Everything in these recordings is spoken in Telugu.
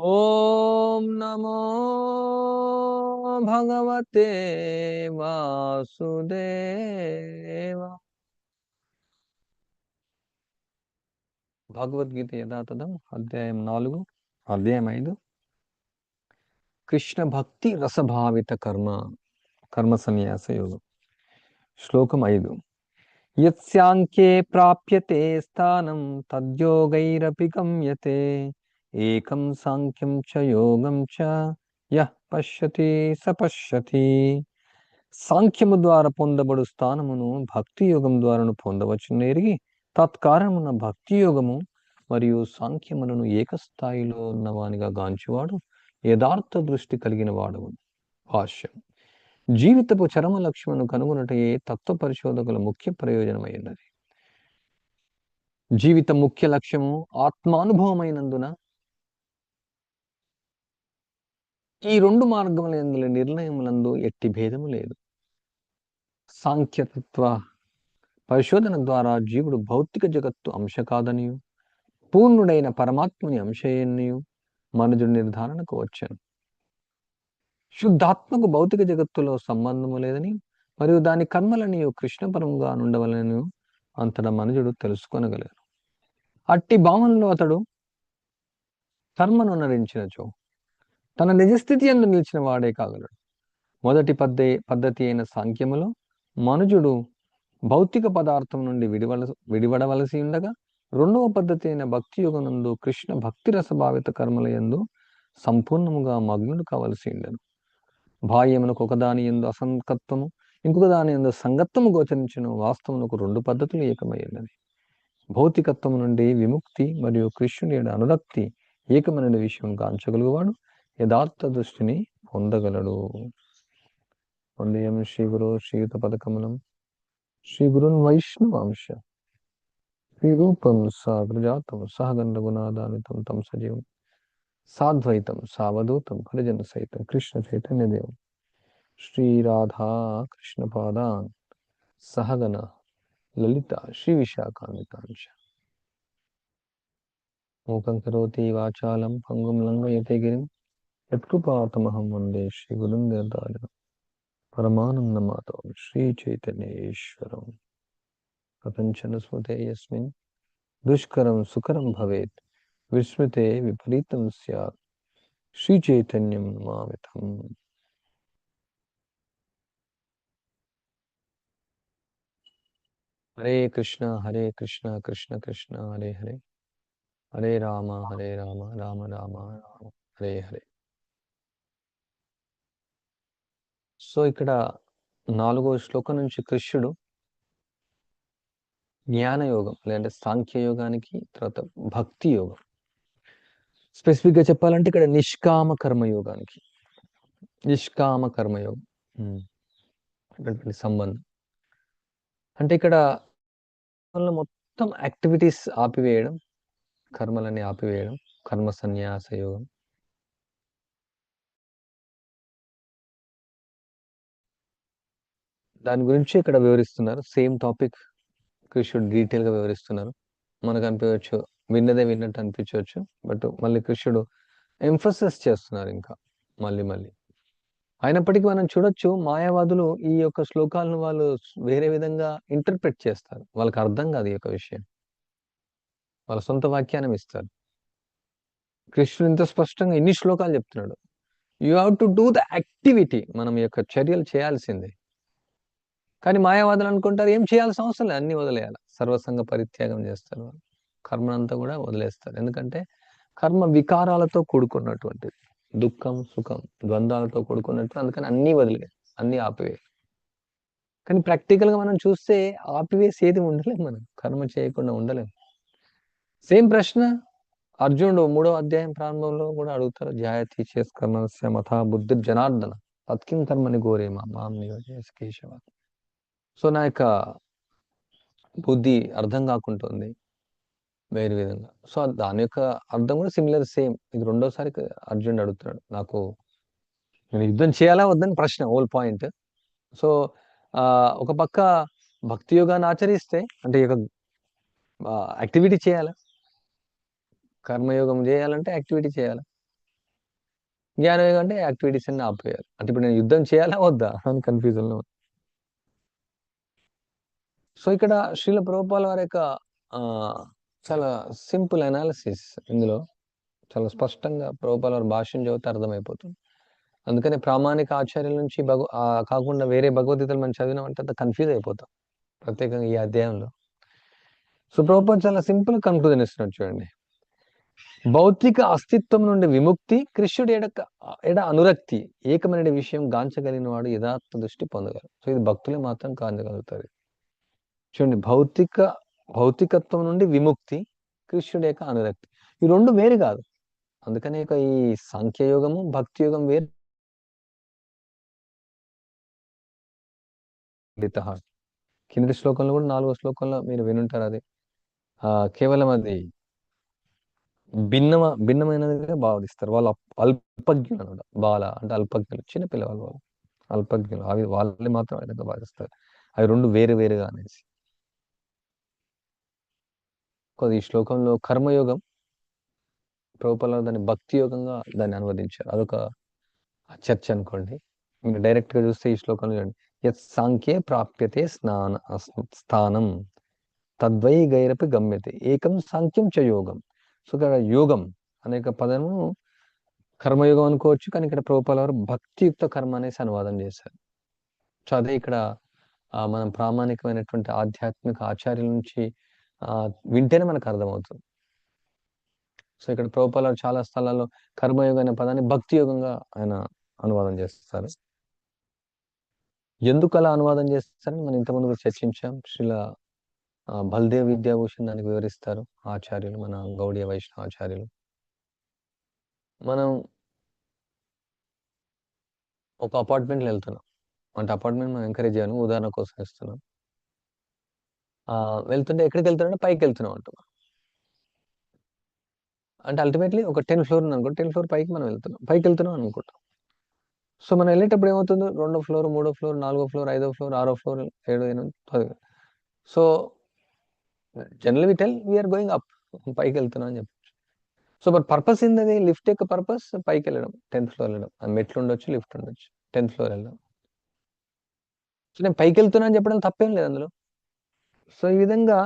ఓం నమో భగవతే వాసుదేవ. భగవద్గీత యథాతథం అధ్యాయం నాలుగు అధ్యాయం ఐదు. కృష్ణ భక్తి రసభావిత కర్మ కర్మ సన్యాస యోగం. శ్లోకం ఐదు. యత్స్యాంకే ప్రాప్యతే స్థానం తద్యోగైరపి గమ్యతే. ఏకం సాంఖ్యం చ యోగం చ యః పశ్యతి స పశ్యతి సాంఖ్యము ద్వారా పొందబడు స్థానమును భక్తి యోగం ద్వారాను పొందవచ్చును ఎరిగి తత్కారణమున భక్తి యోగము మరియు సాంఖ్యములను ఏకస్థాయిలో ఉన్నవానిగా గాంచువాడు యథార్థ దృష్టి కలిగిన వాడు భాష్యం జీవితపు చరమ లక్ష్యమును కనుగొనటయే తత్వ పరిశోధకుల ముఖ్య ప్రయోజనమైనది జీవిత ముఖ్య లక్ష్యము ఆత్మానుభవమైనందున ఈ రెండు మార్గముల ఎందుల నిర్ణయములందు ఎట్టి భేదము లేదు. సాంఖ్యతత్వ పరిశోధన ద్వారా జీవుడు భౌతిక జగత్తు అంశ కాదనియు పూర్ణుడైన పరమాత్మని అంశయనియు మనుజుడు నిర్ధారణకు వచ్చాను. శుద్ధాత్మకు భౌతిక జగత్తులో సంబంధము లేదని మరియు దాని కర్మలని కృష్ణపరంగా ఉండవలని అంతటా మనుజుడు తెలుసుకొనగలరు అట్టి భావనలో అతడు కర్మను నరించినచో తన నిజస్థితి ఎందు నిలిచిన వాడే కాగలడు. మొదటి పద్ధ పద్ధతి అయిన సాంఖ్యములో మనుజుడు భౌతిక పదార్థం నుండి విడివల విడివడవలసి ఉండగా రెండవ పద్ధతి అయిన భక్తి యుగనందు కృష్ణ భక్తి రసభావిత కర్మల ఎందు సంపూర్ణముగా మగ్నుడు కావలసి ఉండను. బాహ్యమునకు ఒకదాని ఎందు అసంకత్వము ఇంకొక దాని ఎందు సంగత్వము గోచరించిన వాస్తవమునకు రెండు పద్ధతులు ఏకమై ఉన్నది భౌతికత్వం నుండి విముక్తి మరియు కృష్ణుని అనురక్తి ఏకమైన విషయం గాంచగలుగువాడు యథార్థ దృష్టిని పొందగలడు. వందయం శ్రీ గురు శ్రీయుత పదకమలం శ్రీ గురున్ వైష్ణవాంశ. శ్రీ రూపం సాగ్రజాతం సహగంధ గుణాదానితం తం సజీవం. సాద్వైతం సావధూతం హరిజన సైతం కృష్ణ చైతన్య దేవం. శ్రీరాధా కృష్ణ పాదాన్ సహగణ లలిత శ్రీ విశాఖాన్వితాంశ. మూకం కరోతి వాచాలం పంగుం లంగయతే గిరిం యత్కృపాతమహం వందే శ్రీ గురుందర్దారిణ పరమానందమాతం శ్రీ చైతన్యేశ్వరం ప్రపంచన స్మృతే యస్మిన్ దుష్కరం సుకరం భవేత్ విస్మృతే విపరీతం స్యాత్ శ్రీ చైతన్యం మామితం హరే కృష్ణ హరే కృష్ణ కృష్ణ కృష్ణ హరే హరే హరే రామ హరే రామ రామ రామ రామ హరే హరే సో ఇక్కడ నాలుగో శ్లోకం నుంచి కృష్ణుడు జ్ఞానయోగం లేదంటే సాంఖ్య యోగానికి తర్వాత భక్తి యోగం. స్పెసిఫిక్గా చెప్పాలంటే ఇక్కడ నిష్కామ కర్మయోగానికి. నిష్కామ కర్మయోగం. అటువంటి సంబంధం. అంటే ఇక్కడ మొత్తం యాక్టివిటీస్ ఆపివేయడం కర్మలని ఆపివేయడం కర్మ సన్యాస యోగం. దాని గురించి ఇక్కడ వివరిస్తున్నారు. సేమ్ టాపిక్ కృష్ణుడు డీటెయిల్గా వివరిస్తున్నారు. మనకు అనిపించవచ్చు విన్నదే విన్నట్టు అనిపించవచ్చు బట్ మళ్ళీ కృష్ణుడు ఎంఫోసిస్ చేస్తున్నారు ఇంకా మళ్ళీ మళ్ళీ. అయినప్పటికీ మనం చూడొచ్చు మాయావాదులు ఈ యొక్క శ్లోకాలను వాళ్ళు వేరే విధంగా ఇంటర్ప్రెట్ చేస్తారు. వాళ్ళకి అర్థం కాదు ఈ యొక్క విషయం. వాళ్ళ సొంత వ్యాఖ్యానం ఇస్తారు. కృష్ణుడు ఇంత స్పష్టంగా ఇన్ని శ్లోకాలు చెప్తున్నాడు. You have to do the activity మనం యొక్క చర్యలు చేయాల్సిందే. కానీ మాయావాదులు అనుకుంటారు ఏం చేయాల్సిన అవసరం లేదు. అన్ని వదిలేయాలి. సర్వసంగ పరిత్యాగం చేస్తారు వాళ్ళు. కర్మనంతా కూడా వదిలేస్తారు. ఎందుకంటే కర్మ వికారాలతో కూడుకున్నటువంటిది. దుఃఖం సుఖం ద్వంద్వాలతో కూడుకున్నట్టు అందుకని అన్నీ వదిలే అన్నీ ఆపివే కానీ ప్రాక్టికల్గా మనం చూస్తే ఆపివేసి ఏది ఉండలేము మనం. కర్మ చేయకుండా ఉండలేము సేమ్ ప్రశ్న అర్జునుడు మూడో అధ్యాయం ప్రారంభంలో కూడా అడుగుతారు. జాయతి చేసుకర్మస్య మథా బుద్ధి జనార్దన తత్కిం కర్మని గోరేమా మాం కేశవ. సో నా యొక్క బుద్ధి అర్థం కాకుంటుంది వేరే విధంగా. సో దాని యొక్క అర్థం కూడా సిమిలర్ సేమ్ ఇది రెండోసారి అర్జునుడు అడుగుతున్నాడు. నాకు నేను యుద్ధం చేయాలా వద్దని ప్రశ్న ఓల్ పాయింట్ సో ఒక పక్క భక్తి యోగాన్ని ఆచరిస్తే అంటే యొక్క యాక్టివిటీ చేయాలా? కర్మయోగం చేయాలంటే యాక్టివిటీ చేయాలి? జ్ఞానయోగం అంటే యాక్టివిటీస్ అన్ని ఆపేయాలి. అంటే ఇప్పుడు నేను యుద్ధం చేయాలా వద్దా? అని కన్ఫ్యూజన్లో ఉంది. సో ఇక్కడ శ్రీల ప్రభుపాల వారి యొక్క చాలా సింపుల్ అనాలిసిస్ ఇందులో. చాలా స్పష్టంగా ప్రభుపాల వారి భాష్యం చదివితే అర్థమైపోతుంది. అందుకనే ప్రామాణిక ఆచార్యుల నుంచి భగ కాకుండా వేరే భగవద్గీతలు మనం చదివినామంటే అంత కన్‌ఫ్యూజ్ అయిపోతాం. ప్రత్యేకంగా ఈ అధ్యాయంలో. సో ప్రభుపాల్ చాలా సింపుల్ కన్క్లూజన్ ఇస్తున్నాడు చూడండి. భౌతిక అస్తిత్వం నుండి విముక్తి కృష్ణుడు ఎడ ఎడ అనురక్తి ఏకమైన విషయం గాంచగలిగిన వాడు యథార్థ దృష్టి పొందగలరు. సో ఇది భక్తులే మాత్రం కాంచగలుగుతారు. చూడండి భౌతిక భౌతికత్వం నుండి విముక్తి కృష్ణుడి యొక్క అనురక్తి. ఈ రెండు వేరు కాదు. అందుకనే ఈ సాంఖ్యయోగము, భక్తి యోగం వేరు. లితహ. కింది శ్లోకంలో కూడా నాలుగో శ్లోకంలో మీరు వినుంటారు అది. ఆ కేవలం అది భిన్నమ భిన్నమైనదిగా భావిస్తారు. వాళ్ళు అల్పజ్ఞులు అనమాట బాల అంటే అల్పజ్ఞులు. చిన్న పిల్లవాళ్ళు వాళ్ళు. అల్పజ్ఞులు. అవి వాళ్ళని మాత్రం విధంగా భావిస్తారు. అవి రెండు వేరు వేరుగా అనేసి. కొద్ది ఈ శ్లోకంలో కర్మయోగం ప్రభుపాల దాన్ని భక్తి యోగంగా దాన్ని అనువదించారు. అదొక చర్చ అనుకోండి. మీరు డైరెక్ట్‌గా చూస్తే ఈ శ్లోకంలో చూడండి. యత్ సాంఖ్యే ప్రాప్యతే స్నాన స్థానం తద్వై గైరపి గమ్యతే ఏకం సాంఖ్యం చ యోగం. సో ఇక్కడ యోగం అనే పదము కర్మయోగం అనుకోవచ్చు. కానీ ఇక్కడ ప్రభుపాల వారు భక్తియుక్త కర్మ అనేసి అనువాదం చేశారు. సో అదే ఇక్కడ మనం ప్రామాణికమైనటువంటి ఆధ్యాత్మిక ఆచార్యుల నుంచి వింటేనే మనకు అర్థమవుతుంది. సో ఇక్కడ ప్రభుపాల చాలా స్థలాల్లో కర్మయోగం అనే పదాన్ని భక్తి యోగంగా ఆయన అనువాదం చేస్తారు. ఎందుకు అలా అనువాదం చేస్తారని మనం ఇంతకుముందు కూడా చర్చించాం. శ్రీల బల్దేవ్ విద్యాభూషణ్ దానికి వివరిస్తారు. ఆచార్యులు మన గౌడీయ వైష్ణవ ఆచార్యులు. మనం ఒక అపార్ట్మెంట్‌లో వెళ్తున్నాం అంటే అపార్ట్మెంట్ మనం ఎంకరేజ్ చేయను. ఉదాహరణ కోసం ఇస్తున్నాం. ఆహ్, వెళ్తుంటే పైకి వెళ్తున్నాం అంటున్నాం. అంటే అల్టిమేట్‌లీ ఒక 10 ఫ్లోర్ అనుకో టెన్ ఫ్లోర్ పైకి మనం వెళ్తున్నాం. పైకెళ్తున్నాం అనుకుంటాం. సో మనం వెళ్ళేటప్పుడు ఏమవుతుంది? రెండో ఫ్లోర్, మూడో ఫ్లోర్, నాలుగో ఫ్లోర్, ఐదో ఫ్లోర్, ఆరో floor, 7, 8, 10 so general we tell we are going up. పైకెళ్తున్నాం అని చెప్పొచ్చు. సో బట్ పర్పస్ ఏంటది లిఫ్ట్ యొక్క పర్పస్ పైకెళ్ళడం. 10థ్ ఫ్లోర్ వెళ్ళడం మెట్లు ఉండొచ్చు, లిఫ్ట్ ఉండొచ్చు. 10థ్ ఫ్లోర్ వెళ్ళడం సో నేను పైకెళ్తున్నా అని చెప్పడం తప్పేం లేదు అందులో. సో ఈ విధంగా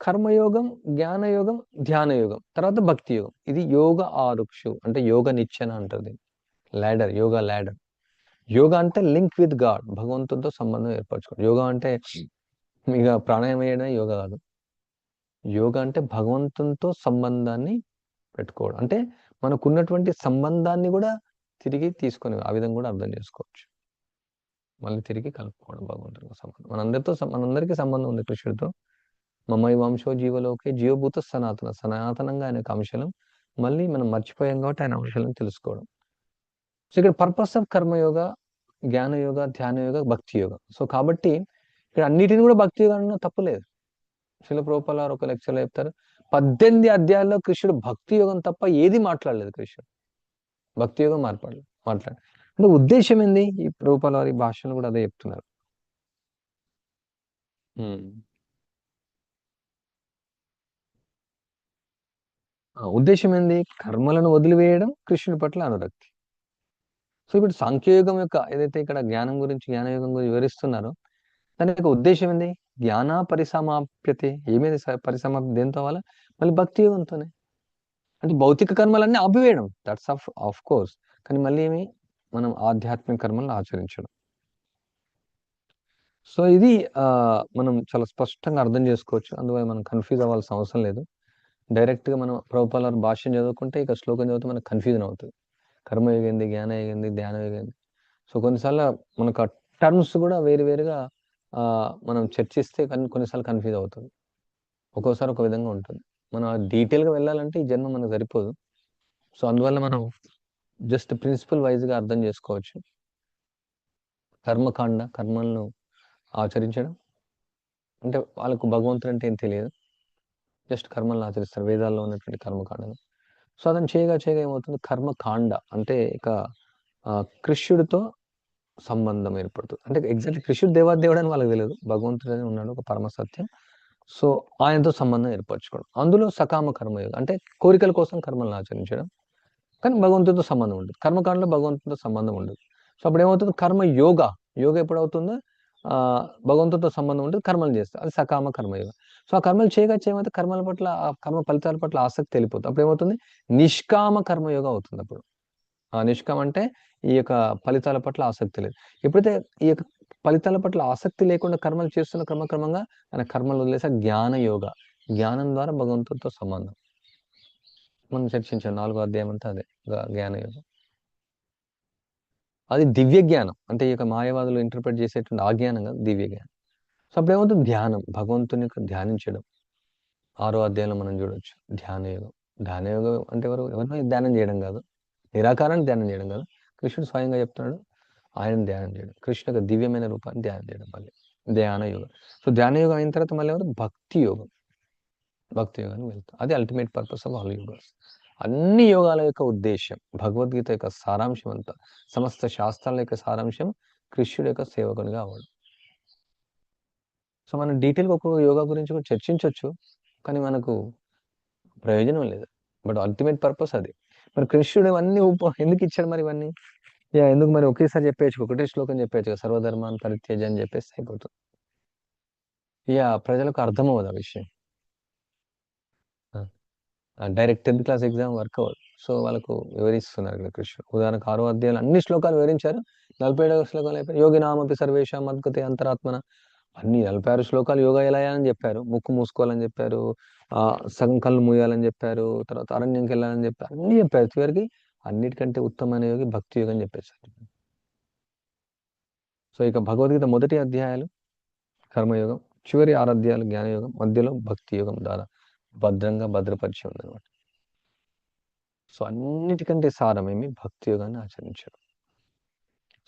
కర్మయోగం, జ్ఞానయోగం, ధ్యానయోగం. తర్వాత భక్తి యోగం. ఇది యోగ ఆరుక్షు అంటే యోగ నిచ్చెన అంటారు దీన్ని. Ladder yoga ladder. యోగా అంటే లింక్ విత్ గాడ్. భగవంతుడితో సంబంధం ఏర్పరచుకోవడం. యోగా అంటే ఇక ప్రాణాయామం చేయడమే యోగా కాదు. యోగా అంటే భగవంతునితో సంబంధాన్ని పెట్టుకోవడం. అంటే మనకున్నటువంటి సంబంధాన్ని కూడా తిరిగి తీసుకొని ఆ విధంగా కూడా అర్థం చేసుకోవచ్చు. మళ్ళీ తిరిగి కలుపుకోవడం బాగుంటుంది సంబంధం. మనందరితో మనందరికీ సంబంధం ఉంది కృష్ణుడితో. మమైవాంశో జీవలోకే జీవభూత సనాతన. సనాతనంగా ఆయన అంశలం. మళ్ళీ మనం మర్చిపోయాం కాబట్టి ఆయన అంశాలను తెలుసుకోవడం. సో ఇక్కడ purpose of Karmayoga, Jnanayoga, Dhyanayoga, bhakti yoga. So కాబట్టి ఇక్కడ అన్నిటిని కూడా భక్తి యోగం తప్పలేదు తప్పు లేదు. ఒక లెక్చర్‌లో చెప్తారు. 18 అధ్యాయాల్లో కృష్ణుడు భక్తి యోగం తప్ప ఏది మాట్లాడలేదు కృష్ణుడు. భక్తి యోగం మాట్లాడలేదు మాట్లాడు అంటే ఉద్దేశ్యం ఏంది? ఈ ప్రభుపాల వారి భాషలో కూడా అదే చెప్తున్నారు. ఉద్దేశ్యం ఏంది? కర్మలను వదిలివేయడం, కృష్ణుడి పట్ల అనురక్తి. సో ఇప్పుడు సాంఖ్యయోగం యొక్క ఏదైతే ఇక్కడ జ్ఞానం గురించి, జ్ఞానయోగం గురించి వివరిస్తున్నారో దాని యొక్క ఉద్దేశ్యం ఏంది? జ్ఞాన పరిసమాప్యతే. ఏమేది పరిసమాప్తి దేనితో అవ్వాలా? మళ్ళీ భక్తి యోగంతోనే. అంటే భౌతిక కర్మలన్నీ ఆపివేయడం. That's of of course. కానీ మళ్ళీ ఏమి? మనం ఆధ్యాత్మిక కర్మలను ఆచరించడం. సో ఇది మనం చాలా స్పష్టంగా అర్థం చేసుకోవచ్చు. అందువల్ల మనం కన్‌ఫ్యూజ్ అవ్వాల్సిన అవసరం లేదు. డైరెక్ట్‌గా మనం ప్రభుపాల భాష్యం చదువుకుంటే ఇక శ్లోకం చదివితే మనకు కన్‌ఫ్యూజన్ అవుతుంది కర్మ ఏగింది జ్ఞానం ఏగింది ధ్యానం ఏంది? సో కొన్నిసార్లు మనకు ఆ టర్మ్స్ కూడా వేరు వేరుగా మనం చర్చిస్తే కొన్నిసార్లు కన్‌ఫ్యూజ్ అవుతుంది. ఒక్కోసారి ఒక విధంగా ఉంటుంది. మనం డీటెయిల్‌గా వెళ్ళాలంటే ఈ జన్మ మనకు సరిపోదు. సో అందువల్ల మనం జస్ట్ ప్రిన్సిపల్ వైస్‌గా అర్థం చేసుకోవచ్చు. కర్మకాండ కర్మలను ఆచరించడం. అంటే వాళ్ళకు భగవంతుడు అంటే ఏం తెలియదు. జస్ట్ కర్మలను ఆచరిస్తారు. వేదాల్లో ఉన్నటువంటి కర్మకాండను. సో అతను చేయగా చేయగా ఏమవుతుంది? కర్మకాండ అంటే ఇక ఆహ్, కృష్ణుడితో సంబంధం ఏర్పడుతుంది. అంటే ఎగ్జాక్ట్ కృష్ణుడు దేవాదేవుడు అని వాళ్ళకి తెలియదు భగవంతుడు అని ఉన్నాడు ఒక పరమ సత్యం. సో ఆయనతో సంబంధం ఏర్పరచుకోవడం. అందులో సకామ కర్మయోగం అంటే కోరికల కోసం కర్మలను ఆచరించడం. కానీ భగవంతుడితో సంబంధం ఉండదు. కర్మకాండలో భగవంతుడితో సంబంధం ఉండదు. సో అప్పుడు ఏమవుతుంది కర్మ యోగ. యోగ ఎప్పుడు అవుతుందో ఆ, భగవంతుడితో సంబంధం ఉంటుంది కర్మలు చేస్తారు అది సకామ కర్మయోగ సో ఆ కర్మలు చేయగా చేయమైతే కర్మల పట్ల ఆ కర్మ ఫలితాల పట్ల ఆసక్తి వెళ్ళిపోతుంది అప్పుడు ఏమవుతుంది నిష్కామ కర్మయోగ అవుతుంది అప్పుడు. ఆ నిష్కామ అంటే ఈ యొక్క ఫలితాల పట్ల ఆసక్తి లేదు. ఎప్పుడైతే ఈ యొక్క ఫలితాల పట్ల ఆసక్తి లేకుండా కర్మలు చేస్తున్న క్రమక్రమంగా ఆయన కర్మలు వదిలేసా జ్ఞాన యోగ. జ్ఞానం ద్వారా భగవంతుడితో సంబంధం. మనం చర్చించాం. నాలుగో అధ్యాయం అంతా అదే. జ్ఞాన యోగం. అది దివ్య జ్ఞానం. అంటే ఈ యొక్క మాయవాదులు ఇంటర్ప్రిట్ చేసేటువంటి ఆ జ్ఞానం కాదు దివ్య జ్ఞానం. సో అప్పుడు ఏమవుతుంది? ధ్యానం. భగవంతుని యొక్క ధ్యానించడం ఆరో అధ్యాయంలో మనం చూడొచ్చు. ధ్యాన యోగం. ధ్యాన యోగం అంటే ఎవరు? ఎవరినో ధ్యానం చేయడం కాదు. నిరాకారాన్ని ధ్యానం చేయడం కాదు. కృష్ణుడు స్వయంగా చెప్తున్నాడు ఆయన ధ్యానం చేయడం. కృష్ణ యొక్క దివ్యమైన రూపాన్ని ధ్యానం చేయడం మళ్ళీ. ధ్యాన యోగం. సో ధ్యాన యోగం అయిన తర్వాత మళ్ళీ ఎవరు? భక్తి యోగం. భక్తి యోగానికి వెళ్తాం అది ultimate purpose of all yogas అన్ని యోగాల యొక్క ఉద్దేశం భగవద్గీత యొక్క సారాంశం అంతా సమస్త శాస్త్రాల యొక్క సారాంశం కృష్ణుడి యొక్క సేవకునిగా అవ్వడం. సో మనం డీటెయిల్గా ఒక్కొక్క యోగా గురించి కూడా చర్చించవచ్చు కానీ మనకు ప్రయోజనం లేదు. బట్ అల్టిమేట్ పర్పస్ అది. మరి కృష్ణుడు ఇవన్నీ ఉప ఎందుకు ఇచ్చాడు మరి ఇవన్నీ? యా ఎందుకు మరి ఒకేసారి చెప్పేయచ్చు ఒకటే శ్లోకం చెప్పేయచ్చు కదా సర్వధర్మాన్ని పరిత్యజ అని చెప్పేసి అయిపోతుంది. యా ప్రజలకు అర్థం అవ్వదు ఆ విషయం. Direct tenth class exam work అవ్వదు సో వాళ్ళకు వివరిస్తున్నారు ఇక్కడ కృష్ణుడు ఉదాహరణకు ఆరో అధ్యాయులు అన్ని శ్లోకాలు వివరించారు. నలభై ఏడవ శ్లోకాలు అయిపోయి యోగి నామపి సర్వేష మద్గతి అంతరాత్మన. అన్ని నలభై ఆరు శ్లోకాలు యోగా ఎలా అని చెప్పారు. ముక్కు మూసుకోవాలని చెప్పారు. ఆ సగం కళ్ళు మూయాలని చెప్పారు. తర్వాత అరణ్యంకి వెళ్ళాలని చెప్పారు. అన్ని చెప్పారు. చివరికి అన్నిటికంటే ఉత్తమమైన యోగి భక్తి యోగం అని చెప్పేశారు సో ఇక భగవద్గీత మొదటి అధ్యాయాలు కర్మయోగం. చివరి ఆరు అధ్యాయాలు జ్ఞానయోగం. మధ్యలో భక్తి యోగం ద్వారా. భద్రంగా భద్రపరిచి ఉందన్నమాట. సో అన్నిటికంటే సారమేమి భక్తి యోగాన్ని ఆచరించడం.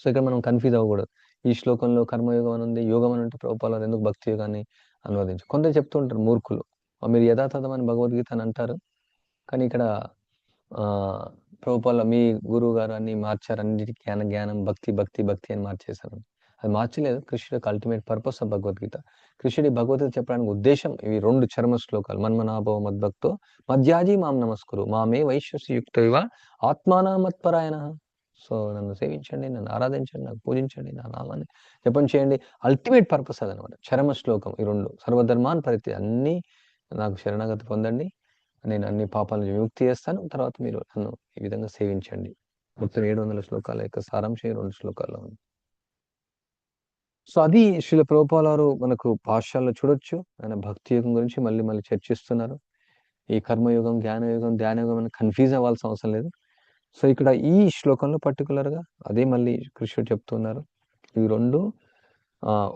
సో ఇక్కడ మనం కన్ఫ్యూజ్ అవ్వకూడదు. ఈ శ్లోకంలో కర్మయోగం అని ఉంది యోగం అని ఉంటే ప్రభుపాలు ఎందుకు భక్తి యోగాన్ని అనువదించు కొందరు చెప్తూ ఉంటారు మూర్ఖులు. మీరు మీరు యథాతథమని భగవద్గీత అని అంటారు. కానీ ఇక్కడ ప్రభుపాల మీ గురువు గారు అన్ని మార్చారు అన్నిటికీ జ్ఞాన జ్ఞానం భక్తి భక్తి భక్తి అని మార్చేశారు. అది మార్చలేదు. కృష్ణుడి యొక్క అల్టిమేట్ పర్పస్ ఆఫ్ భగవద్గీత. కృష్ణుడి భగవద్గీత చెప్పడానికి ఉద్దేశం ఇవి రెండు చర్మ శ్లోకాలు. మన్మనాభవ మద్భక్తో మధ్యాజీ మాం నమస్కురు. మామే వైశ్యసి యుక్త ఆత్మానా మత్పరాయణ. సో నన్ను సేవించండి నన్ను ఆరాధించండి నాకు పూజించండి నా నామాన్ని జపం చేయండి. అల్టిమేట్ పర్పస్ అదనమాట. చరమ శ్లోకం ఈ రెండు. సర్వధర్మాన్ పరితి అన్ని నాకు శరణాగతి పొందండి. నేను అన్ని పాపాలను విముక్తి చేస్తాను. తర్వాత మీరు నన్ను ఈ విధంగా సేవించండి. మొత్తం ఏడు వందల శ్లోకాల యొక్క సారాంశం ఈ రెండు శ్లోకాల్లో ఉంది. సో అది శ్రీల ప్రభుపాలారు మనకు పాఠశాలలో చూడొచ్చు. ఆయన భక్తి యుగం గురించి మళ్ళీ మళ్ళీ చర్చిస్తున్నారు. ఈ కర్మయుగం జ్ఞానయుగం ధ్యానయుగం అని కన్ఫ్యూజ్ అవ్వాల్సిన అవసరం లేదు. సో ఇక్కడ ఈ శ్లోకంలో పర్టికులర్గా అదే మళ్ళీ కృష్ణుడు చెప్తున్నారు. ఈ రెండు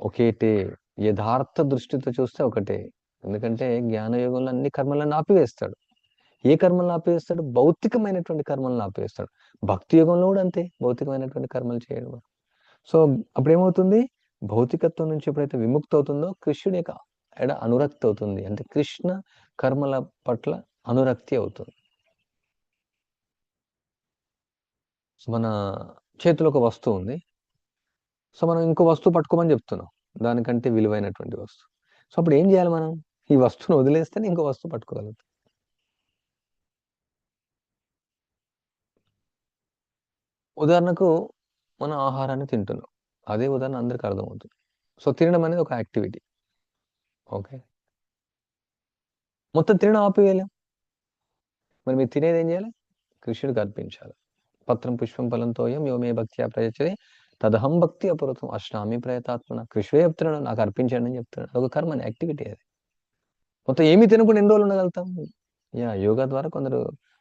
ఒకేటే యథార్థ దృష్టితో చూస్తే ఒకటే. ఎందుకంటే జ్ఞానయుగంలో అన్ని కర్మలను ఆపివేస్తాడు. ఏ కర్మలను ఆపివేస్తాడు? భౌతికమైనటువంటి కర్మలను ఆపివేస్తాడు. భక్తి యుగంలో కూడా అంతే. భౌతికమైనటువంటి కర్మలు చేయడం సో అప్పుడు ఏమవుతుంది భౌతికత్వం నుంచి ఎప్పుడైతే విముక్తి అవుతుందో కృష్ణుడి యొక్క ఎడ అనురక్తి అవుతుంది అంటే కృష్ణ కర్మల పట్ల అనురక్తి అవుతుంది. మన చేతిలో ఒక వస్తువు ఉంది. సో మనం ఇంకో వస్తువు పట్టుకోమని చెప్తున్నాం. దానికంటే విలువైనటువంటి వస్తువు. సో అప్పుడు ఏం చేయాలి మనం? ఈ వస్తువును వదిలేస్తేనే ఇంకో వస్తువు పట్టుకోగలుగుతాం. ఉదాహరణకు మనం ఆహారాన్ని తింటున్నాం. అదే ఉదాహరణ అందరికీ అర్థమవుతుంది. సో తినడం అనేది ఒక యాక్టివిటీ. ఓకే? మొత్తం తినడం ఆపివేయలేం మరి మీరు తినేది ఏం చేయాలి? కృష్ణుడికి అర్పించాలి. పత్రం పుష్పం ఫలంతో యోమే భక్తి ప్రయచ్చది తదహం భక్తి అపురతం అష్టామి ప్రయతాత్మన. కృష్ణుడే చెప్తున్నాడు నాకు అర్పించాడు అని చెప్తున్నాడు. ఒక కర్మని యాక్టివిటీ అది. మొత్తం ఏమీ తినకుండా ఎన్ని రోజులు ఉండగలుగుతాం? యా యోగా ద్వారా కొందరు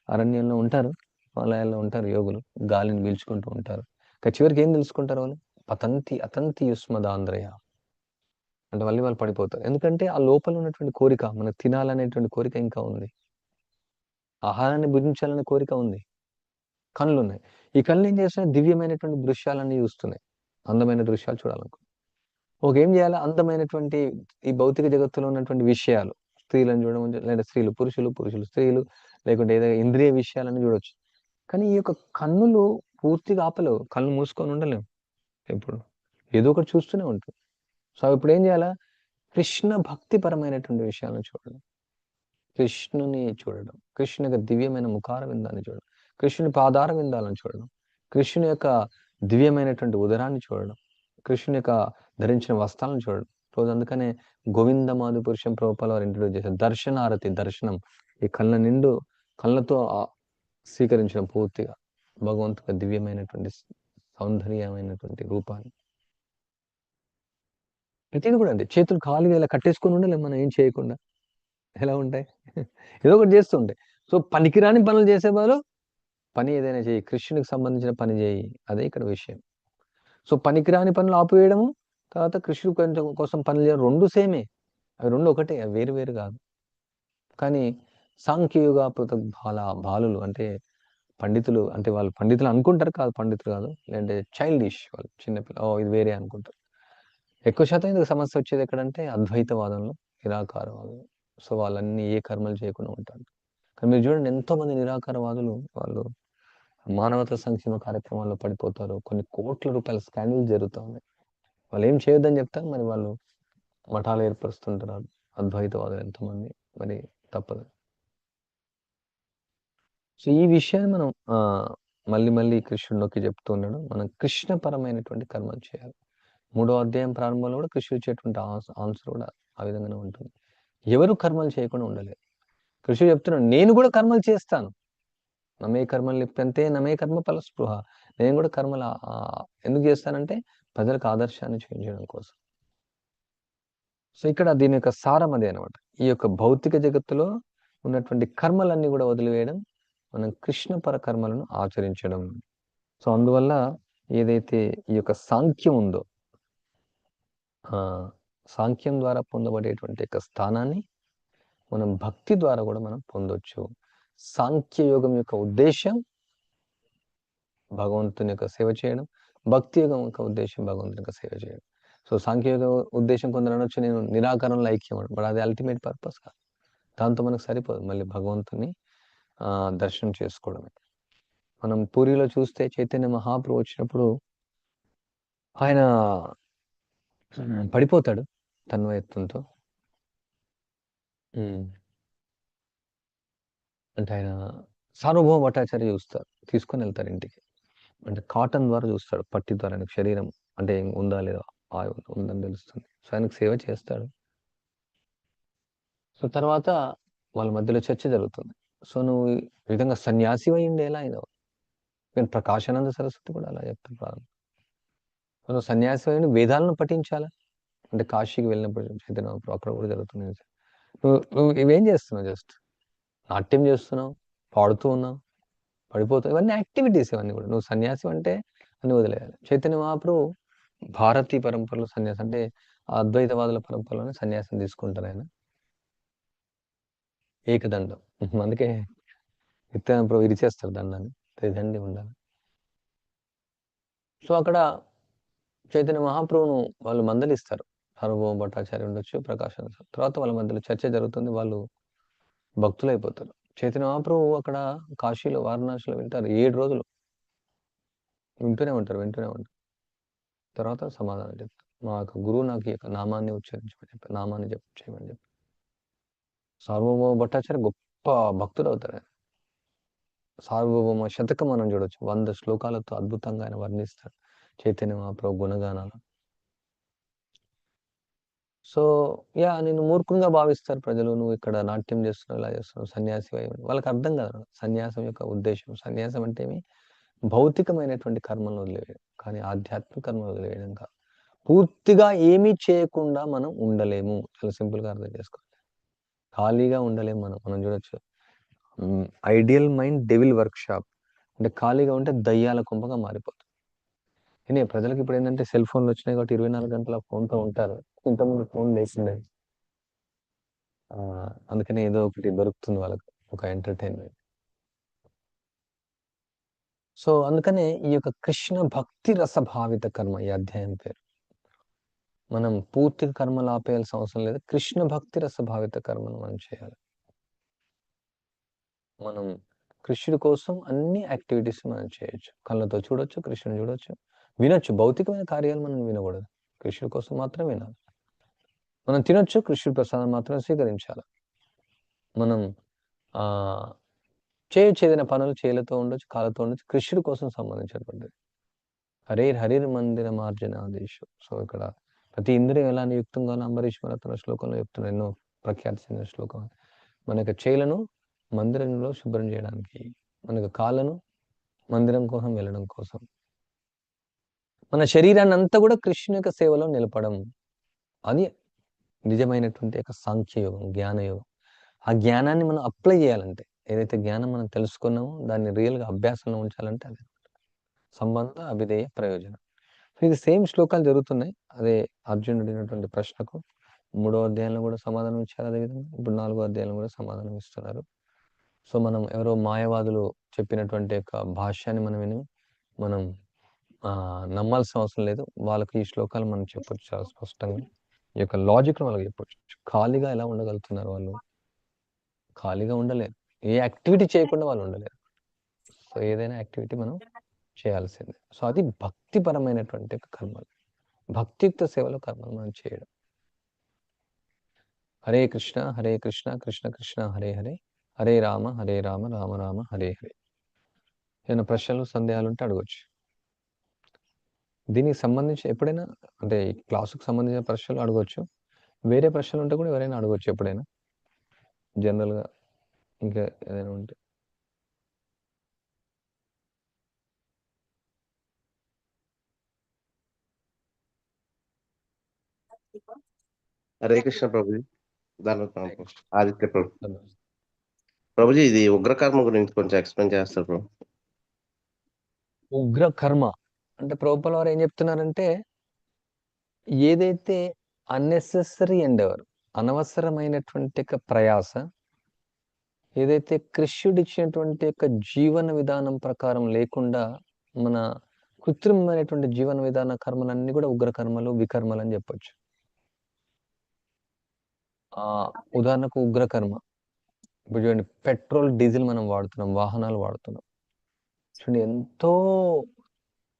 అరణ్యంలో ఉంటారు హిమాలయాల్లో ఉంటారు యోగులు గాలిని పీల్చుకుంటూ ఉంటారు. ఇక చివరికి ఏం తెలుసుకుంటారు వాళ్ళు? పతంతి అతంతి యుష్మదాంధ్రయ అంటే మళ్ళీ వాళ్ళు పడిపోతారు. ఎందుకంటే ఆ లోపల ఉన్నటువంటి కోరిక మనకు తినాలనేటువంటి కోరిక ఇంకా ఉంది. ఆహారాన్ని భుజించాలనే కోరిక ఉంది. కళ్ళు ఉన్నాయి ఈ కళ్ళు ఏం చేస్తున్నాయి? దివ్యమైనటువంటి దృశ్యాలన్నీ చూస్తున్నాయి. అందమైన దృశ్యాలు చూడాలనుకో ఒక ఏం చేయాలి? అందమైనటువంటి ఈ భౌతిక జగత్తులో ఉన్నటువంటి విషయాలు. స్త్రీలను చూడడం లేదా స్త్రీలు పురుషులు పురుషులు స్త్రీలు లేకుంటే ఏదైనా ఇంద్రియ విషయాలని చూడొచ్చు. కానీ ఈ యొక్క కన్నులు పూర్తిగా ఆపలేవు. కళ్ళు మూసుకొని ఉండలేము ఎప్పుడు? ఏదో ఒకటి చూస్తూనే ఉంటుంది సో ఇప్పుడు ఏం చేయాలా? కృష్ణ భక్తిపరమైనటువంటి విషయాలను చూడడం. కృష్ణుని చూడడం. కృష్ణు యొక్క దివ్యమైన ముఖార విందాన్ని చూడడం. కృష్ణుని పాదార విందాలను చూడడం. కృష్ణుని యొక్క దివ్యమైనటువంటి ఉదరాన్ని చూడడం. కృష్ణుని యొక్క ధరించిన వస్త్రాలను చూడడం. రోజు అందుకనే గోవింద మాధు పురుషం ప్రభుపాల వారు ఇంట్రడ్యూస్ చేశారు. దర్శనారతి దర్శనం. ఈ కళ్ళ నిండు కళ్ళతో స్వీకరించడం స్వీకరించిన పూర్తిగా. భగవంతుని దివ్యమైనటువంటి సౌందర్యమైనటువంటి రూపాన్ని. ప్రతిదీ కూడా అంతే. చేతులు ఖాళీగా ఇలా కట్టేసుకొని ఉండాలి మనం ఏం చేయకుండా. ఎలా ఉంటాయి? ఏదో ఒకటి చేస్తూ ఉంటాయి. సో పనికిరాని పనులు చేసే బదులు పని ఏదైనా చేయి. కృష్ణునికి సంబంధించిన పని చేయి. అదే ఇక్కడ విషయం. సో పనికిరాని పనులు ఆపివేయడము తర్వాత కృష్ణుడు కొంచెం కోసం పనులు చేయడం రెండు సేమే. అవి రెండు ఒకటే అవి వేరు వేరు కాదు. కానీ సాంఖ్యయుగ పృథక్ బాల బాలులు అంటే పండితులు అంటే వాళ్ళు పండితులు అనుకుంటారు కాదు పండితులు కాదు. లేదంటే చైల్డిష్ వాళ్ళు చిన్నపిల్ల ఓ ఇది వేరే అనుకుంటారు. ఎక్కువ శాతం ఇందుకు సమస్య వచ్చేది ఎక్కడంటే అద్వైతవాదంలో నిరాకారవాదం సో వాళ్ళన్నీ ఏ కర్మలు చేయకుండా ఉంటారు. కానీ మీరు చూడండి ఎంతోమంది నిరాకారవాదులు వాళ్ళు మానవతా సంక్షేమ కార్యక్రమాల్లో పడిపోతారు. కొన్ని కోట్ల రూపాయల స్కాండల్ జరుగుతూ ఉన్నాయి వాళ్ళు ఏం చేయొద్దని చెప్తారు మరి వాళ్ళు మఠాలు ఏర్పరుస్తుంటారు. అద్వైతవాదులు ఎంతోమంది మరి తప్పదు. సో ఈ విషయాన్ని మనం మళ్ళీ మళ్ళీ కృష్ణుడికి చెప్తూ ఉన్నాడు మనం కృష్ణపరమైనటువంటి కర్మలు చేయాలి. మూడో అధ్యాయం ప్రారంభంలో కూడా కృషి ఇచ్చేటువంటి ఆన్సర్ కూడా ఆ విధంగానే ఉంటుంది. ఎవరు కర్మలు చేయకుండా ఉండలేదు. కృషి చెప్తున్నాడు నేను కూడా కర్మలు చేస్తాను. నమే కర్మలు లిప్యంతే నమే కర్మ ఫల స్పృహ నేను కూడా కర్మలు ఎందుకు చేస్తానంటే ప్రజలకు ఆదర్శాన్ని చూపించడం కోసం. సో ఇక్కడ దీని యొక్క సారం అదే అనమాట ఈ యొక్క భౌతిక జగత్తులో ఉన్నటువంటి కర్మలన్నీ కూడా వదిలివేయడం మనం కృష్ణ పరకర్మలను ఆచరించడం. సో అందువల్ల ఏదైతే ఈ యొక్క సాంఖ్యం ఉందో సాంఖ్యం ద్వారా పొందబడేటువంటి యొక్క స్థానాన్ని మనం భక్తి ద్వారా కూడా మనం పొందొచ్చు. సాంఖ్య యోగం యొక్క ఉద్దేశం భగవంతుని యొక్క సేవ చేయడం భక్తి యోగం యొక్క ఉద్దేశం భగవంతుని యొక్క సేవ చేయడం. సో సాంఖ్య యోగ ఉద్దేశం కొందరు అనొచ్చు నేను నిరాకరణలో ఐక్యం బట్ అది అల్టిమేట్ పర్పస్ కాదు. దాంతో మనకు సరిపోదు. మళ్ళీ భగవంతుని దర్శనం చేసుకోవడమే. మనం పూరిలో చూస్తే చైతన్య మహాప్రభు వచ్చినప్పుడు ఆయన పడిపోతాడు తన్వయత్వంతో అంటే ఆయన సార్వభౌమ భట్టాచార్య చూస్తారు తీసుకొని వెళ్తారు ఇంటికి. అంటే కాటన్ ద్వారా చూస్తాడు పట్టి ద్వారా ఆయనకు శరీరం అంటే ఏం ఉందా లేదా ఉందని తెలుస్తుంది. సో ఆయనకు సేవ చేస్తాడు. సో తర్వాత వాళ్ళ మధ్యలో చర్చ జరుగుతుంది. సో నువ్వు ఈ విధంగా సన్యాసి అయింది ఎలా అయినావు? ఈవెన్ ప్రకాశానంద సరస్వతి కూడా అలా చెప్తారు ప్రారంభం సో నువ్వు సన్యాసి అయిన వేదాలను పఠించాలా? అంటే కాశీకి వెళ్ళినప్పుడు చైతన్య అక్కడ కూడా జరుగుతుంది నువ్వు నువ్వు ఇవేం చేస్తున్నావు జస్ట్ నాట్యం చేస్తున్నావు పాడుతూ ఉన్నావు పడిపోతావు ఇవన్నీ యాక్టివిటీస్ ఇవన్నీ కూడా. నువ్వు సన్యాసి అంటే అన్ని వదిలేయాలి. చైతన్య మహాప్రభు భారతీయ పరంపరలో సన్యాసం అంటే అద్వైతవాదుల పరంపరలోనే సన్యాసం తీసుకుంటారు ఆయన. ఏకదండం. అందుకే నిత్యానంద విరిచేస్తారు దండాన్ని. దండి ఉండాలి. సో అక్కడ చైతన్య మహాప్రభును వాళ్ళు మందలిస్తారు. సార్వభౌమ భట్టాచార్య ఉండొచ్చు ప్రకాశం తర్వాత వాళ్ళ మధ్యలో చర్చ జరుగుతుంది. వాళ్ళు భక్తులైపోతారు. చైతన్య మహాప్రభు అక్కడ కాశీలో వారణాసిలో వింటారు ఏడు రోజులు. వింటూనే ఉంటారు వింటూనే ఉంటారు. తర్వాత సమాధానం చెప్తారు. మా యొక్క గురువు నాకు ఈ యొక్క నామాన్ని ఉచ్చరించమని చెప్పారు నామాన్ని చెప్ చేయమని చెప్పి. సార్వభౌమ భట్టాచార్య గొప్ప భక్తుడు అవుతారు ఆయన. సార్వభౌమ శతకం మనం చూడొచ్చు. వంద శ్లోకాలతో అద్భుతంగా ఆయన వర్ణిస్తాడు. చైతన్య మహాప్రభు గుణగానాలు. సో యా నేను మూర్ఖంగా భావిస్తారు ప్రజలు. నువ్వు ఇక్కడ నాట్యం చేస్తున్నావు ఇలా చేస్తున్నావు సన్యాసి వాళ్ళకి అర్థం కాదు. సన్యాసం యొక్క ఉద్దేశం. సన్యాసం అంటే ఏమి? భౌతికమైనటువంటి కర్మలు వదిలేయడం. కానీ ఆధ్యాత్మిక కర్మలు వదిలేయడం కాదు. పూర్తిగా ఏమీ చేయకుండా మనం ఉండలేము. చాలా సింపుల్గా అర్థం చేసుకోవాలి ఖాళీగా ఉండలేము మనం. మనం చూడొచ్చు. Ideal mind devil workshop అంటే ఖాళీగా ఉంటే దయ్యాల కుంపగా మారిపోతుంది. కానీ ప్రజలకు ఇప్పుడు ఏంటంటే సెల్ ఫోన్లు వచ్చినాయి కాబట్టి ఇరవై నాలుగు గంటల ఫోన్తో ఉంటారు. ఇంతకుముందు ఫోన్ లేకుండే. అందుకనే ఏదో ఒకటి దొరుకుతుంది వాళ్ళకి. ఒక ఎంటర్టైన్మెంట్. సో అందుకనే ఈ యొక్క కృష్ణ భక్తి రసభావిత కర్మ ఈ అధ్యాయం పేరు. మనం పూర్తిగా కర్మలు ఆపేయాల్సిన అవసరం లేదు. కృష్ణ భక్తి రసభావిత కర్మను మనం చేయాలి. మనం కృష్ణుడి కోసం అన్ని యాక్టివిటీస్ మనం చేయొచ్చు. కళ్ళతో చూడొచ్చు కృష్ణుని చూడొచ్చు. వినొచ్చు. భౌతికమైన కార్యాలు మనం వినకూడదు. కృష్ణుడి కోసం మాత్రం వినాలి. మనం తినొచ్చు. కృష్ణుడి ప్రసాదం మాత్రం స్వీకరించాలి. మనం ఆ చేయొచ్చు ఏదైనా పనులు చేయలతో ఉండొచ్చు, కాళ్ళతో ఉండొచ్చు. కృష్ణుడి కోసం సంబంధించినటువంటిది. హరేర్ హరిర్ మందిర మార్జనాదేశు. సో, ఇక్కడ ప్రతి ఇంద్రియం ఎలా నియుక్తం కావాలో అంబరీష్ మన తన శ్లోకంలో చెప్తున్నారు. ఎన్నో ప్రఖ్యాతి చెందిన శ్లోకం. మన యొక్క చేలను మందిరంలో శుభ్రం చేయడానికి, మన యొక్క కాళ్ళను మందిరం కోసం వెళ్ళడం కోసం. మన శరీరాన్ని అంతా కూడా కృష్ణుని యొక్క సేవలో నిలపడం. అది నిజమైనటువంటి యొక్క సాంఖ్యయోగం, జ్ఞానయోగం. ఆ జ్ఞానాన్ని మనం అప్లై చేయాలంటే, ఏదైతే జ్ఞానం మనం తెలుసుకున్నామో దాన్ని రియల్‌గా అభ్యాసంలో ఉంచాలంటే అదే. సంబంధ, అభిధేయ, ప్రయోజనం. సో, ఇది సేమ్ శ్లోకాలు జరుగుతున్నాయి. అదే అర్జునుడు అడిగినటువంటి ప్రశ్నకు మూడో అధ్యాయంలో కూడా సమాధానం ఇచ్చారు అదేవిధంగా. ఇప్పుడు నాలుగో అధ్యాయంలో కూడా సమాధానం ఇస్తున్నారు. సో, మనం ఎవరో మాయవాదులు చెప్పినటువంటి యొక్క భాష్యాన్ని మనం విని మనం నమ్మాల్సిన అవసరం లేదు. వాళ్ళకి ఈ శ్లోకాలు మనం చెప్పొచ్చు చాలా స్పష్టంగా. ఈ యొక్క లాజిక్‌ని వాళ్ళకి చెప్పొచ్చు. ఖాళీగా ఎలా ఉండగలుగుతున్నారు వాళ్ళు? ఖాళీగా ఉండలేరు. ఏ యాక్టివిటీ చేయకుండా వాళ్ళు ఉండలేరు. సో, ఏదైనా యాక్టివిటీ మనం చేయాల్సిందే. సో, అది భక్తిపరమైనటువంటి కర్మలు. భక్తియుక్త సేవలో కర్మలు మనం చేయడం. హరే కృష్ణ, హరే కృష్ణ, కృష్ణ కృష్ణ హరే హరే, హరే రామ, హరే రామ, రామ రామ హరే హరే. ఏమైనా ప్రశ్నలు, సందేహాలు ఉంటే అడగచ్చు దీనికి సంబంధించి ఎప్పుడైనా అంటే క్లాసుకు సంబంధించిన ప్రశ్నలు అడగవచ్చు వేరే ప్రశ్నలు ఉంటే కూడా ఎవరైనా అడగవచ్చు ఎప్పుడైనా. జనరల్‌గా ఇంకా ఏదైనా ఉంటే. హరే కృష్ణ ప్రభుజీ. ధన్యవాదాలు ఆదిత్య ప్రభు. ప్రభుజీ ఇది ఉగ్రకర్మ గురించి కొంచెం ఎక్స్‌ప్లెయిన్ చేస్తారు ప్రభు. ఉగ్రకర్మ అంటే ప్రభుపాల వారు ఏం చెప్తున్నారంటే ఏదైతే అన్నెసెసరీ ఎండెవర్ అనవసరమైనటువంటి యొక్క ప్రయాస ఏదైతే కృష్ణుడిచ్చినటువంటి యొక్క జీవన విధానం ప్రకారం లేకుండా మన కృత్రిమమైనటువంటి జీవన విధాన కర్మలన్నీ కూడా ఉగ్రకర్మలు వికర్మలు అని చెప్పొచ్చు. ఉదాహరణకు ఉగ్రకర్మ ఇప్పుడు చూడండి పెట్రోల్, డీజిల్ మనం వాడుతున్నాం. వాహనాలు వాడుతున్నాం. చూడండి ఎంతో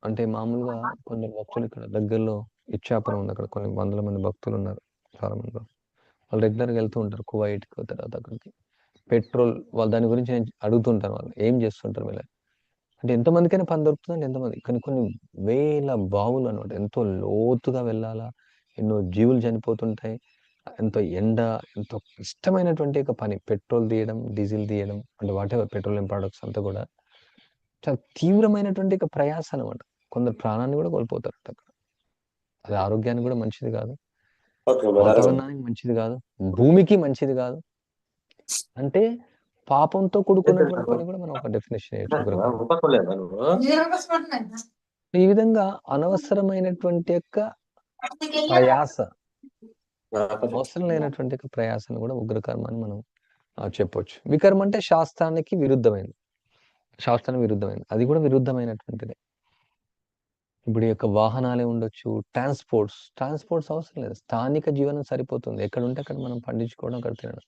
అంటే మామూలుగా కొందరు భక్తులు ఇక్కడ దగ్గరలో ఇచ్చాపురం ఉంది. అక్కడ కొన్ని వందల మంది భక్తులు ఉన్నారు చాలా మంది వాళ్ళు రెగ్యులర్‌గా వెళ్తూ ఉంటారు. కువైట్‌కి తర్వాత అక్కడికి. పెట్రోల్ వాళ్ళు దాని గురించి నేను అడుగుతుంటాను వాళ్ళు. ఏం చేస్తుంటారు వీళ్ళు? అంటే ఎంతమందికైనా పని దొరుకుతుందండి ఎంతమంది. కానీ కొన్ని వేల బావులు అన్నమాట. ఎంతో లోతుగా వెళ్ళాలా, ఎన్నో జీవులు చనిపోతుంటాయి. ఎంతో ఎండ, ఎంతో కష్టమైనటువంటి ఒక పని. పెట్రోల్ తీయడం, డీజిల్ తీయడం అంటే వాటెవర్ పెట్రోలియం ప్రొడక్ట్స్ అంతా కూడా చాలా తీవ్రమైనటువంటి ఒక ప్రయాస అన్నమాట. కొందరు ప్రాణాన్ని కూడా కోల్పోతారట అక్కడ. అది ఆరోగ్యానికి కూడా మంచిది కాదు. వాతావరణానికి మంచిది కాదు. భూమికి మంచిది కాదు. అంటే పాపంతో కూడుకున్నటువంటి పని కూడా మనం ఒక డెఫినిషన్. ఈ విధంగా అనవసరమైనటువంటి యొక్క ప్రయాస అవసరం లేనటువంటి యొక్క ప్రయాసను కూడా ఉగ్రకర్మ అని మనం చెప్పొచ్చు. వికర్మ అంటే శాస్త్రానికి విరుద్ధమైనది. శాస్త్రానికి విరుద్ధమైనది. అది కూడా విరుద్ధమైనటువంటిదే. ఇప్పుడు యొక్క వాహనాలే ఉండొచ్చు. ట్రాన్స్‌పోర్ట్స్, ట్రాన్స్‌పోర్ట్స్ అవసరం లేదు. స్థానిక జీవనం సరిపోతుంది. ఎక్కడుంటే అక్కడ మనం పండించుకోవడం, అక్కడ తినడం.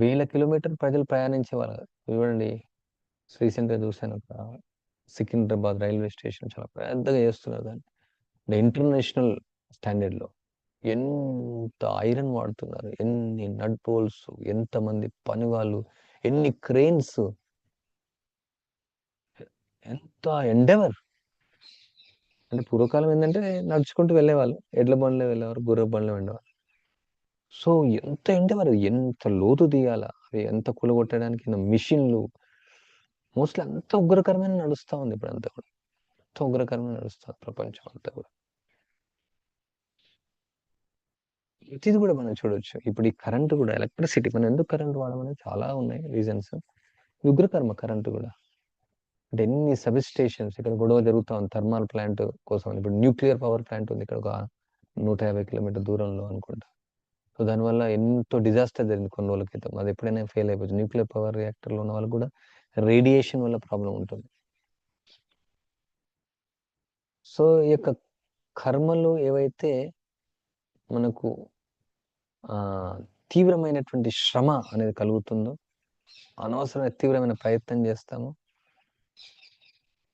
వేల కిలోమీటర్లు ప్రజలు ప్రయాణించేవారు. చూడండి రీసెంట్‌గా చూసాను ఒక సికింద్రాబాద్ రైల్వే స్టేషన్ చాలా పెద్దగా చేస్తున్నారు దాన్ని. ఇంటర్నేషనల్ స్టాండర్డ్‌లో. ఎంత ఐరన్ వాడుతున్నారు. ఎన్ని నట్ బోల్స్ ఎంతమంది పనివాళ్ళు, ఎన్ని క్రేన్స్. ఎంత ఎండెవర్. అంటే పూర్వకాలం ఏంటంటే నడుచుకుంటూ వెళ్ళేవాళ్ళు. ఎడ్ల బండ్లో వెళ్ళేవారు. గుర్రపు బండ్లో వెళ్ళేవారు. సో, ఎంత ఎండెవర్. ఎంత లోతు తీయాలా, అవి ఎంత కూలగొట్టడానికి మిషన్‌లు. మోస్ట్‌లీ అంత ఉగ్రకరమైన నడుస్తూ ఉంది ఇప్పుడంతా కూడా. ఎంత ఉగ్రకరమైన నడుస్తుంది ప్రపంచం అంతా కూడా. ప్రతిది కూడా మనం చూడొచ్చు. ఇప్పుడు ఈ కరెంట్ కూడా ఎలక్ట్రిసిటీ మనం ఎందుకు కరెంట్ వాడమని చాలా ఉన్నాయి రీజన్స్. ఉగ్రకర్మ కరెంట్ కూడా. అంటే ఎన్ని సబ్ స్టేషన్స్ ఇక్కడ గొడవ జరుగుతా ఉంది థర్మల్ ప్లాంట్ కోసం. ఇప్పుడు న్యూక్లియర్ పవర్ ప్లాంట్ ఉంది ఇక్కడ ఒక 150 కిలోమీటర్ల దూరంలో అనుకుంటా. సో, దానివల్ల ఎంతో డిజాస్టర్ జరిగింది కొన్ని రోజుల క్రితం. అది ఎప్పుడైనా ఫెయిల్ అయిపోవచ్చు. న్యూక్లియర్ పవర్ రియాక్టర్‌లో ఉన్న వాళ్ళకి కూడా రేడియేషన్ వల్ల ప్రాబ్లమ్ ఉంటుంది. సో, ఈ యొక్క కర్మలు ఏవైతే మనకు తీవ్రమైనటువంటి శ్రమ అనేది కలుగుతుందో, అనవసరమైన తీవ్రమైన ప్రయత్నం చేస్తాము.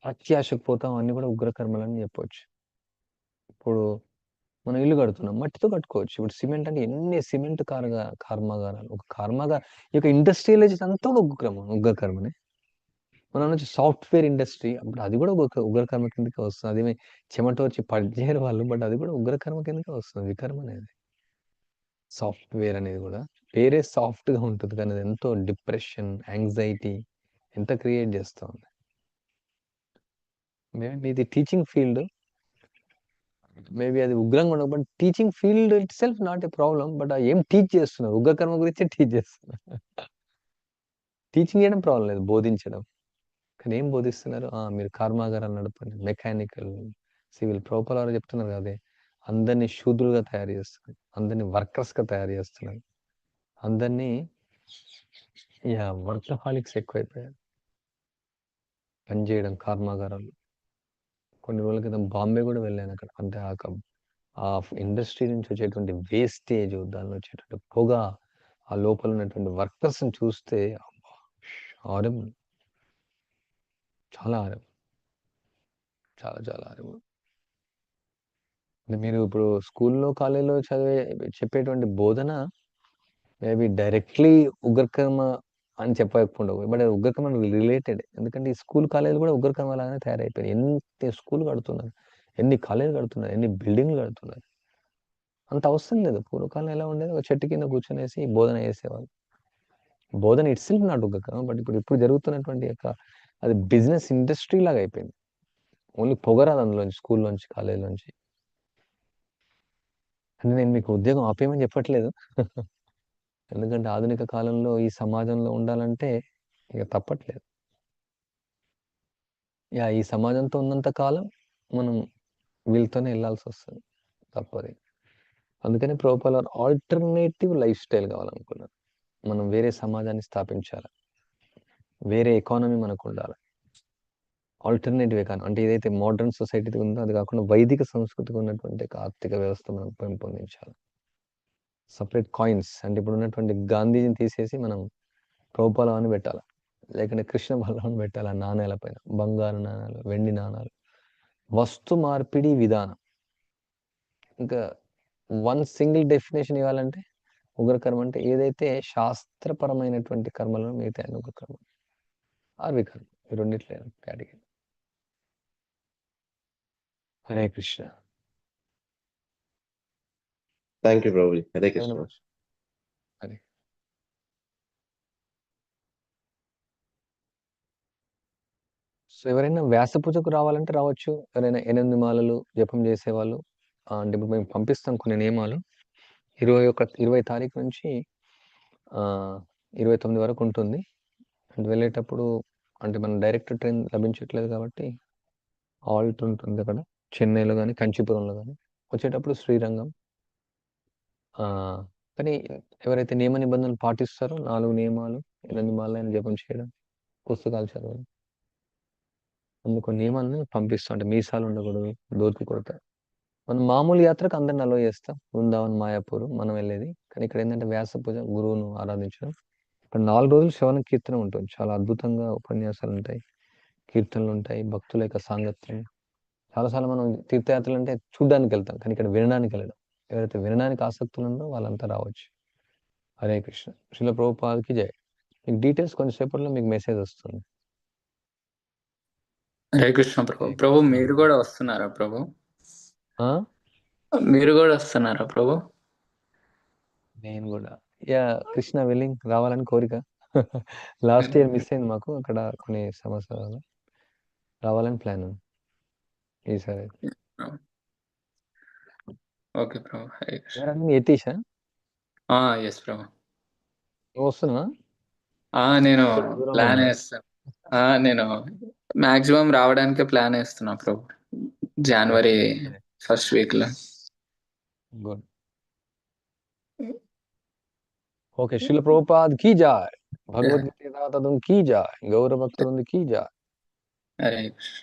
అత్యాశకు పోతాం అన్నీ కూడా ఉగ్రకర్మలని చెప్పవచ్చు ఇప్పుడు మనం ఇల్లు కడుతున్నాం మట్టితో కట్టుకోవచ్చు. ఇప్పుడు సిమెంట్ అంటే ఎన్ని సిమెంట్ కార్గా కర్మాగారాలు ఒక కర్మాగార ఈ యొక్క ఇండస్ట్రియలైజేషన్ అంతా ఒక ఉగ్రమ ఉగ్రకర్మనే. మనం వచ్చి సాఫ్ట్వేర్ ఇండస్ట్రీ అప్పుడు అది కూడా ఒక ఉగ్రకర్మ కిందకే వస్తుంది. అది చెమట వచ్చి పనిచేయరు వాళ్ళు బట్ అది కూడా ఉగ్రకర్మ కిందకే వస్తుంది వికర్మ అనేది. సాఫ్ట్వేర్ అనేది కూడా పేరే సాఫ్ట్గా ఉంటుంది కానీ అది ఎంతో డిప్రెషన్ యాంగ్జైటీ ఎంత క్రియేట్ చేస్తూ ఉంది మేబీ మీది టీచింగ్ ఫీల్డ్. మేబీ అది ఉగ్రంగా ఉండదు. But teaching field itself not a problem but ఏం టీచ్ చేస్తున్నారు? ఉగ్రకర్మ గురించి టీచ్ చేస్తున్నారు. టీచింగ్ చేయడం ప్రాబ్లం లేదు. బోధించడం. కానీ ఏం బోధిస్తున్నారు? ఆ, మీరు కర్మాగారాలు నడపండి. Mechanical civil. ప్రోపర్ చెప్తున్నారు అదే. అందరినీ శూద్రులుగా తయారు చేస్తున్నాయి. అందరినీ వర్కర్స్గా తయారు చేస్తున్నాయి. అందరినీ యా వర్కహాలిక్స్ ఎక్కువైపోయారు. పనిచేయడం కర్మాగారాలు. కొన్ని రోజుల క్రితం బాంబే కూడా వెళ్ళాను అక్కడ. అంటే ఆ ఆ ఇండస్ట్రీ నుంచి వచ్చేటువంటి వేస్టేజ్ దానిలో వచ్చేటువంటి పొగ ఆ లోపల ఉన్నటువంటి వర్కర్స్ని చూస్తే ఆరం చాలా ఆరం చాలా చాలా ఆరం అంటే మీరు ఇప్పుడు స్కూల్లో కాలేజీలో చదివే చెప్పేటువంటి బోధన మేబీ డైరెక్ట్లీ ఉగ్రకర్మ అని చెప్పకపోకుండా బట్ ఉగ్రకర్మ రిలేటెడ్. ఎందుకంటే ఈ స్కూల్ కాలేజీలు కూడా ఉగ్రకర్మ లాగానే తయారైపోయాయి ఎన్ని స్కూల్ కడుతున్నారు? ఎన్ని కాలేజీలు కడుతున్నారు? ఎన్ని బిల్డింగ్లు కడుతున్నారు? అంత అవసరం లేదు. పూర్వకాలం ఎలా ఉండేది? ఒక చెట్టు కింద కూర్చొనేసి బోధన చేసేవాళ్ళు. బోధన ఇట్ సెల్ఫ్ నాట్ ఉగ్రకర్మ. బట్ ఇప్పుడు ఇప్పుడు జరుగుతున్నటువంటి యొక్క అది బిజినెస్ ఇండస్ట్రీ లాగా అయిపోయింది. ఓన్లీ పొగరాదు అందులోంచి స్కూల్లోంచి కాలేజీలోంచి. అంటే నేను మీకు ఉద్యోగం ఆపేయమని చెప్పట్లేదు. ఎందుకంటే ఆధునిక కాలంలో ఈ సమాజంలో ఉండాలంటే ఇక తప్పట్లేదు. యా ఈ సమాజంతో ఉన్నంత కాలం మనం వీళ్ళతోనే వెళ్ళాల్సి వస్తుంది తప్పది. అందుకని ప్రోపల్ ఆల్టర్నేటివ్ లైఫ్ స్టైల్ కావాలనుకున్నారు. మనం వేరే సమాజాన్ని స్థాపించాలి. వేరే ఎకానమీ మనకు ఉండాలి. ఆల్టర్నేటివ్ ఎకానమీ అంటే ఏదైతే మోడర్న్ సొసైటీ ఉందో అది కాకుండా వైదిక సంస్కృతికి ఉన్నటువంటి ఆర్థిక వ్యవస్థ మనం పెంపొందించాలి. సపరేట్ కాయిన్స్ అంటే ఇప్పుడు ఉన్నటువంటి గాంధీజీని తీసేసి మనం ప్రభుపాలం అని పెట్టాలి. లేకుంటే కృష్ణ బలం పెట్టాలి ఆ నాణేల పైన. బంగారు నాణాలు వెండి నాణాలు. వస్తు మార్పిడి విధానం. ఇంకా వన్ సింగిల్ డెఫినేషన్ ఇవ్వాలంటే ఉగ్రకర్మ అంటే ఏదైతే శాస్త్రపరమైనటువంటి కర్మలను మిగతా ఉగ్రకర్మ ఆర్ ఈ రెండిట్లే category Hare Krishna. Thank you Prabhuji Hare Krishna? Hare. So ఎవరైనా వ్యాస పూజకు రావాలంటే రావచ్చు. ఎవరైనా ఎనిమిది మాలలు జపం చేసేవాళ్ళు అంటే ఇప్పుడు మేము పంపిస్తాం కొన్ని నియమాలు. ఇరవై ఒక ఇరవై తారీఖు నుంచి ఇరవై తొమ్మిది వరకు ఉంటుంది. అంటే వెళ్ళేటప్పుడు అంటే మనం డైరెక్ట్ ట్రైన్ లభించట్లేదు కాబట్టి ఆల్ట్ ఉంటుంది అక్కడ. చెన్నైలో కానీ కంచీపురంలో కానీ వచ్చేటప్పుడు శ్రీరంగం. ఆ, కానీ ఎవరైతే నియమ నిబంధనలు పాటిస్తారో నాలుగు నియమాలు ఎనిమిది మాలైన జపం చేయడం పుస్తకాలు చదవడం అందుకు నియమాలను పంపిస్తాం అంటే మీసాలు ఉండకూడదు దోతి కొడత. మనం మామూలు యాత్రకు అందరిని అలో చేస్తాం. బృందావన్ మాయాపూర్ మనం వెళ్ళేది. కానీ ఇక్కడ ఏంటంటే వ్యాస పూజ గురువును ఆరాధించడం. ఇక్కడ నాలుగు రోజులు శవన కీర్తన ఉంటుంది. చాలా అద్భుతంగా ఉపన్యాసాలు ఉంటాయి. కీర్తనలు ఉంటాయి భక్తుల యొక్క సాంగత్యం. చాలాసార్లు మనం తీర్థయాత్రలు అంటే చూడడానికి వెళ్తాం కానీ ఇక్కడ వినడానికి వెళ్ళడం ఎవరైతే వినడానికి ఆసక్తులు ఉందో వాళ్ళంతా రావచ్చు. హరే కృష్ణ. శిల ప్రభుపాదకి జయ మీకు డీటెయిల్స్ కొంచెంసేపట్లో మీకు మెసేజ్ వస్తుంది. హరే కృష్ణ ప్రభు. ప్రభు మీరు కూడా వస్తున్నారా ప్రభు? ఆ? మీరు కూడా వస్తున్నారా ప్రభు? నేను కూడా. యా కృష్ణ విల్లింగ్ రావాలని కోరిక. లాస్ట్ ఇయర్ మిస్ అయింది మాకు. అక్కడ కొన్ని సమస్యల. వల్ల రావాలని ప్లాన్ ఉంది. ఈసారి అయితే. ఓకే ప్రభు హరే కృష్ణ ఎవరన్నా యతీషా ఎస్ ప్రభు నువ్వు వస్తున్నావా ఆ, నేను దూరంగా ప్లాన్ ఉన్నా? వేస్తాను ఆ, నేను మాక్సిమం రావడానికి ప్లాన్ వేస్తున్నా ప్రభు జనవరి ఫస్ట్ వీక్లో. గుడ్ ఓకే శిల ప్రభుపాద్ కీ జాయ్ భగవద్గీత తదం కీ జాయ్ గౌరవ భక్తులందు కీ జాయ్ హరే కృష్ణ